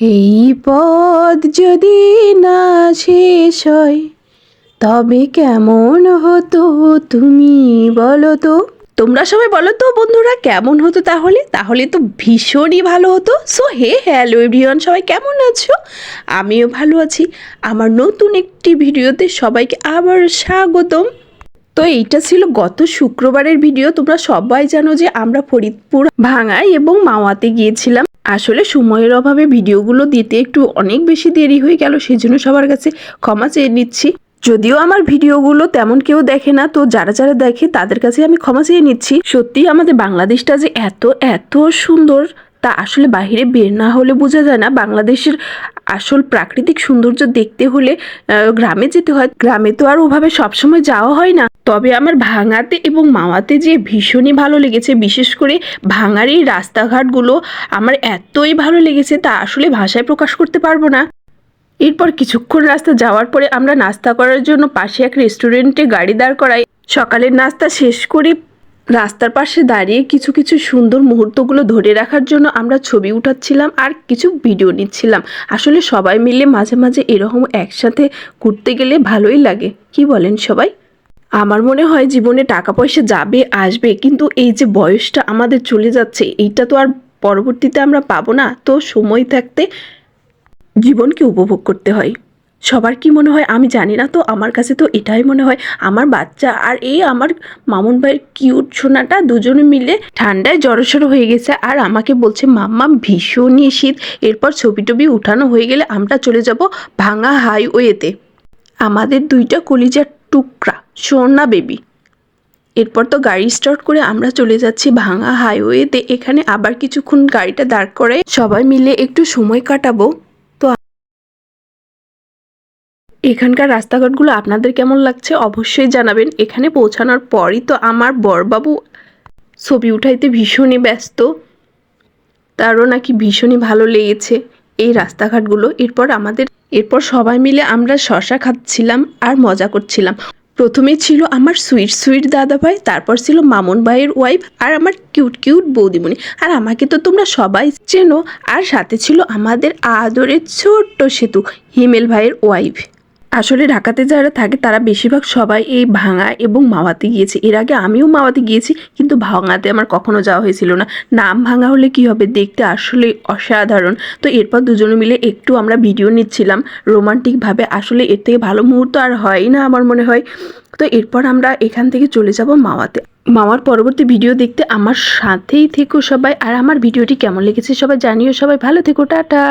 এই পথ যদি না শেষ হয়, তবে কেমন হতো তুমি বলো তো? তোমরা সবাই বলো তো বন্ধুরা কেমন হতো তাহলে? তাহলে তো ভীষণই ভালো হতো। সো হে হ্যালো এভরিওয়ান সবাই কেমন আছো? আমিও ভালো আছি। আমার নতুন একটি ভিডিওতে সবাইকে আবার স্বাগতম। তো এইটা ছিল গত শুক্রবারের ভিডিও। তোমরা সবাই জানো যে আমরা ফরিদপুর ভাঙাই এবং মাওয়াতে গিয়েছিলাম। আসলে সময়ের অভাবে ভিডিওগুলো দিতে একটু অনেক বেশি দেরি হয়ে গেল সেই জন্য সবার কাছে ক্ষমা চেয়ে নিচ্ছি। যদিও আমার ভিডিওগুলো তেমন কেউ দেখে না, তো যারা যারা দেখে তাদের কাছে আমি ক্ষমা চেয়ে নিচ্ছি। সত্যি আমাদের বাংলাদেশটা যে এত এত সুন্দর তা আসলে বাইরে বের না হলে বোঝা যায় না। বাংলাদেশের আসল প্রাকৃতিক সৌন্দর্য দেখতে হলে গ্রামে যেতে হয়। গ্রামে তো আর ওভাবে সবসময় যাওয়া হয় না। তবে আমার ভাঙাতে এবং মাওয়াতে যে ভীষণই ভালো লেগেছে। বিশেষ করে ভাঙার এই রাস্তাঘাটগুলো আমার এতই ভালো লেগেছে তা আসলে ভাষায় প্রকাশ করতে পারব না। এরপর কিছুক্ষণ রাস্তা যাওয়ার পরে আমরা নাস্তা করার জন্য পাশে এক রেস্টুরেন্টে গাড়ি দাঁড় করাই। সকালের নাস্তা শেষ করে রাস্তার পাশে দাঁড়িয়ে কিছু কিছু সুন্দর মুহূর্তগুলো ধরে রাখার জন্য আমরা ছবি উঠাচ্ছিলাম আর কিছু ভিডিও নিচ্ছিলাম। আসলে সবাই মিলে মাঝে মাঝে এরকম একসাথে ঘুরতে গেলে ভালোই লাগে। কি বলেন সবাই? আমার মনে হয় জীবনে টাকা পয়সা যাবে, আসবে, কিন্তু এই যে বয়সটা আমাদের চলে যাচ্ছে, এইটা তো আর পরবর্তীতে আমরা পাবো না। তো সময় থাকতে জীবনকে উপভোগ করতে হয়। সবার কি মনে হয় আমি জানি না তো, আমার কাছে তো এটাই মনে হয়। আমার বাচ্চা আর এই আমার মামুন ভাইয়ের কিউট সোনাটা দুজনে মিলে ঠান্ডায় জড়সড় হয়ে গেছে আর আমাকে বলছে, মাম্মা ভীষণই শীত। এরপর ছবি টবি উঠানো হয়ে গেলে আমরা চলে যাব ভাঙা হাইওয়েতে আমাদের দুইটা কলিজার টুকরা, সোনা বেবি এরপর তো গাড়ি স্টার্ট করে আমরা চলে যাচ্ছি ভাঙা হাইওয়েতে এখানে আবার কিছুক্ষণ গাড়িটা দাঁড় করে সবাই মিলে একটু সময় কাটাবো। এখানকার রাস্তাঘাটগুলো আপনাদের কেমন লাগছে অবশ্যই জানাবেন। এখানে পৌঁছানোর পরই তো আমার বরবাবু ছবি উঠাইতে ভীষণই ব্যস্ত। তারও নাকি ভীষণই ভালো লেগেছে এই রাস্তাঘাটগুলো। এরপর আমাদের, এরপর সবাই মিলে আমরা শশা খাচ্ছিলাম আর মজা করছিলাম। প্রথমে ছিল আমার সুইট সুইট দাদাভাই, তারপর ছিল মামুন ভাইয়ের ওয়াইফ আর আমার কিউট কিউট বৌদিমণি। আর আমাকে তো তোমরা সবাই চেনো। আর সাথে ছিল আমাদের আদরের ছোট্ট সেতু, হিমেল ভাইয়ের ওয়াইফ আসলে ঢাকাতে যারা থাকে, তারা বেশিরভাগ সবাই এই ভাঙা এবং মাওয়াতে গিয়েছে। এর আগে আমিও মাওয়াতে গিয়েছি, কিন্তু ভাঙাতে আমার কখনো যাওয়া হয়েছিল না। নাম ভাঙা হলে কি হবে? দেখতে আসলে অসাধারণ। তো এরপর দুজনে মিলে একটু আমরা ভিডিও নিচ্ছিলাম রোমান্টিকভাবে আসলে এর থেকে ভালো মুহূর্ত আর হয়ই না আমার মনে হয়। তো এরপর আমরা এখান থেকে চলে যাব মাওয়াতে। মামার পরবর্তী ভিডিও দেখতে আমার সাথেই থেকো সবাই। আর আমার ভিডিওটি কেমন লেগেছে সবাই জানিও। সবাই ভালো থেকো, টাটা!